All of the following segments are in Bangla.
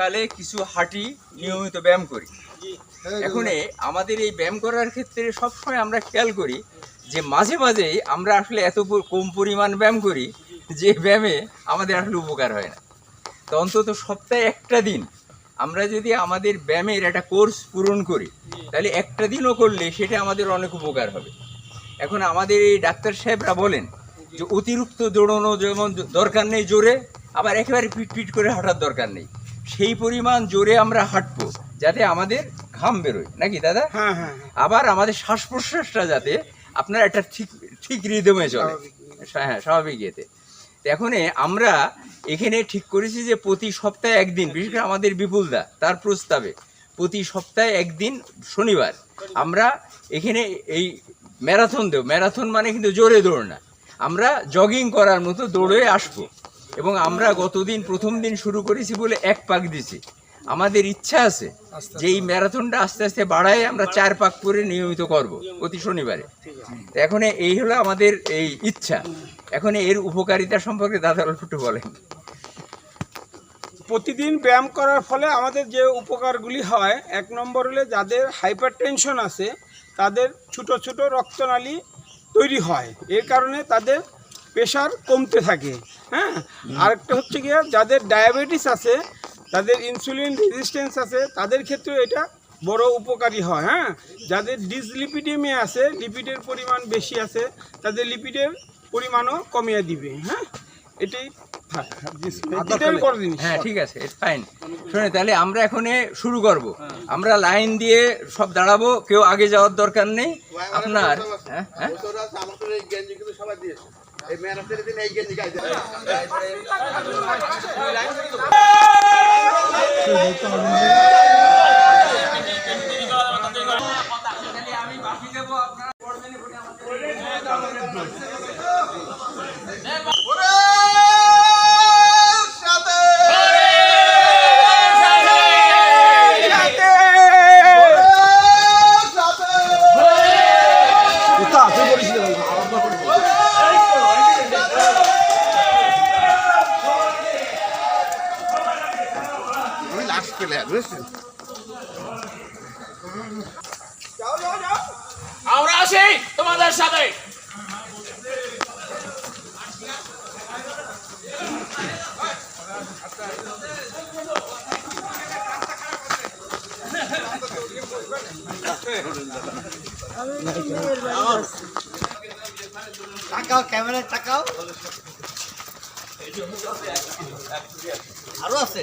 সকালে কিছু হাঁটি নিয়মিত ব্যায়াম করি। এখন আমাদের এই ব্যায়াম করার ক্ষেত্রে সবসময় আমরা খেয়াল করি যে মাঝে মাঝে আমরা আসলে এত কম পরিমাণ ব্যায়াম করি যে ব্যায়ামে আমাদের আসলে উপকার হয় না। তো অন্তত সপ্তাহে একটা দিন আমরা যদি আমাদের ব্যায়ামের একটা কোর্স পূরণ করি, তাহলে একটা দিনও করলে সেটা আমাদের অনেক উপকার হবে। এখন আমাদের এই ডাক্তার সাহেবরা বলেন যে অতিরিক্ত দৌড়ানো যেমন দরকার নেই জোরে, আবার একেবারে পিট পিট করে হাঁটার দরকার নেই। সেই পরিমাণ জোরে আমরা হাঁটবো যাতে আমাদের ঘাম বেরোয়। নাকি দাদা? হ্যাঁ হ্যাঁ হ্যাঁ। আবার আমাদের শ্বাস প্রশ্বাসটা যাতে আপনার একটা ঠিক ঠিক রিদমে চলে। হ্যাঁ স্বাভাবিক ইয়েতে। এখন আমরা এখানে ঠিক করেছি যে প্রতি সপ্তাহে একদিন বিশেষ করে আমাদের বিপুলদা তার প্রস্তাবে প্রতি সপ্তাহে একদিন শনিবার আমরা এখানে এই ম্যারাথন দেব। ম্যারাথন মানে কিন্তু জোরে দৌড় না। আমরা জগিং করার মতো দৌড়ে আসব। এবং আমরা গতদিন প্রথম দিন শুরু করেছি বলে এক পাক দিছি। আমাদের ইচ্ছা আছে যে এই ম্যারাথনটা আস্তে আস্তে বাড়ায় আমরা চার পাক করে নিয়মিত করব প্রতি শনিবারে। তো এখন এই হলো আমাদের এই ইচ্ছা। এখন এর উপকারিতা সম্পর্কে দাদা অল্প একটু বলেন। প্রতিদিন ব্যায়াম করার ফলে আমাদের যে উপকারগুলি হয় এক নম্বর হলে যাদের হাইপার টেনশন আছে তাদের ছোট ছোট রক্তনালী তৈরি হয়। এর কারণে তাদের প্রেশার কমতে থাকে হ্যাঁ? আরেকটা হচ্ছে গিয়ে যাদের ডায়াবেটিস আছে তাদের ইনসুলিন রেজিস্ট্যান্স আছে তাদের ক্ষেত্রে এটা বড় উপকারী হয় হ্যাঁ? যাদের ডিসলিপিডেমিয়া আছে লিপিডের পরিমাণ বেশি আছে তাদের লিপিডের পরিমাণও কমিয়ে দিবে হ্যাঁ? এটাই দিন হ্যাঁ ঠিক আছে ফাইন শুনে তাহলে আমরা এখন শুরু করব। আমরা লাইন দিয়ে সব দাঁড়াবো কেউ আগে যাওয়ার দরকার নেই। আপনার হ্যাঁ হ্যাঁ? এই ম্যারাথনের দিন এই গেঞ্জি গাইতে আমি লাস্ট প্লেয়ার বুঝছেন আমরা আছি তোমাদের সাথে। তাকাও ক্যামেরায় তাকাও। আরও আছে।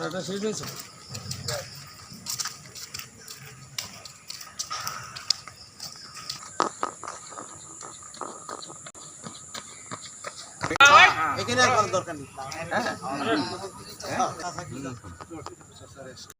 ব্যথাচ্ছে এখানে আর দরকার নেই।